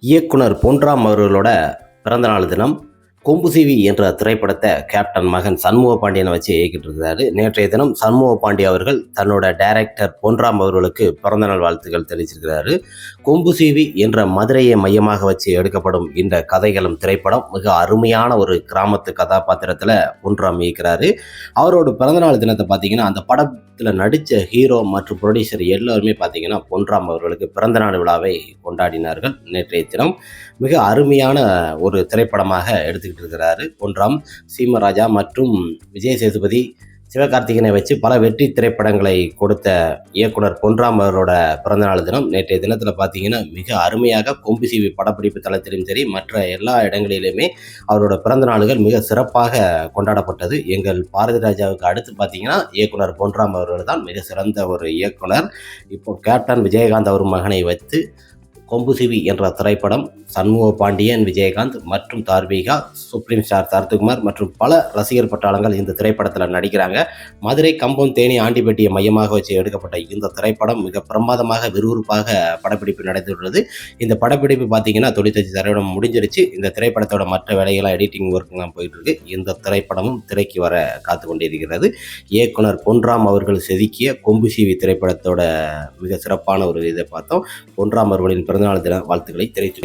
இயக்குனர் பொன்ராம் அவர்களோட பிறந்தநாள் தினம். கொம்புசிவி என்ற திரைப்படத்தை கேப்டன் மகன் சண்முக பாண்டியனை வச்சு இயக்கிட்டு இருக்கிறாரு. நேற்றைய தினம் சண்முக பாண்டி அவர்கள் தன்னோட டைரக்டர் பொன்ராம் அவர்களுக்கு பிறந்தநாள் வாழ்த்துக்கள் தெரிவிச்சிருக்கிறாரு. கொம்புசிவி என்ற மதுரையை மையமாக வச்சு எடுக்கப்படும் இந்த கதைகளும் திரைப்படம் மிக அருமையான ஒரு கிராமத்து கதாபாத்திரத்தில் பொன்ராம் இயக்கிறாரு. அவரோட பிறந்தநாள் தினத்தை பார்த்தீங்கன்னா அந்த படத்தில் நடித்த ஹீரோ மற்றும் ப்ரொடியூசர் எல்லோருமே பார்த்தீங்கன்னா பொன்ராம் அவர்களுக்கு பிறந்தநாள் விழாவை கொண்டாடினார்கள். நேற்றைய தினம் மிக அருமையான ஒரு திரைப்படமாக எடுத்துக்கிட்டு இருக்கிறாரு ஒன்றாம் சீமராஜா மற்றும் விஜய் சேதுபதி சிவகார்த்திகனை வச்சு பல வெற்றி திரைப்படங்களை கொடுத்த இயக்குனர் பொன்ராம் அவரோட பிறந்தநாள் தினம். நேற்றைய தினத்தில் பார்த்தீங்கன்னா மிக அருமையாக கொம்புசீவி படப்பிடிப்பு தளத்திலும் சரி மற்ற எல்லா இடங்களிலுமே அவரோட பிறந்தநாளுகள் மிக சிறப்பாக கொண்டாடப்பட்டது. எங்கள் பாரதி ராஜாவுக்கு அடுத்து பார்த்தீங்கன்னா இயக்குனர் பொன்ராம் அவர்கள் தான் மிக சிறந்த ஒரு இயக்குனர். இப்போ கேப்டன் விஜயகாந்த் அவர் மகனை வைத்து கொம்புசிவி என்ற திரைப்படம் சண்முக பாண்டியன் விஜயகாந்த் மற்றும் தார்மீகா சுப்ரீம் ஸ்டார் சரத்குமார் மற்றும் பல ரசிகர் பட்டாளங்கள் இந்த திரைப்படத்தில் நடிக்கிறாங்க. மதுரை கம்பம் தேனி ஆண்டிப்பட்டியை மையமாக வச்சு எடுக்கப்பட்ட இந்த திரைப்படம் மிக பிரமாதமாக விறுவிறுப்பாக படப்பிடிப்பு நடந்துள்ளது இந்த படப்பிடிப்பு பார்த்தீங்கன்னா தொண்ணூத்தஞ்சு திரைப்படம் முடிஞ்சிருச்சு. இந்த திரைப்படத்தோட மற்ற வேலைகளாக எடிட்டிங் ஒர்க்லாம் போயிட்டு இருக்கு இந்த திரைப்படமும் திரைக்கு வர காத்து கொண்டிருக்கிறது. இயக்குனர் பொன்ராம் அவர்கள் செதுக்கிய கொம்புசிவி திரைப்படத்தோட மிக சிறப்பான ஒரு இதை பார்த்தோம். பொன்ராம் அவர்களின் பிறந்தநாள் தின வாழ்த்துக்களை தெரிவித்து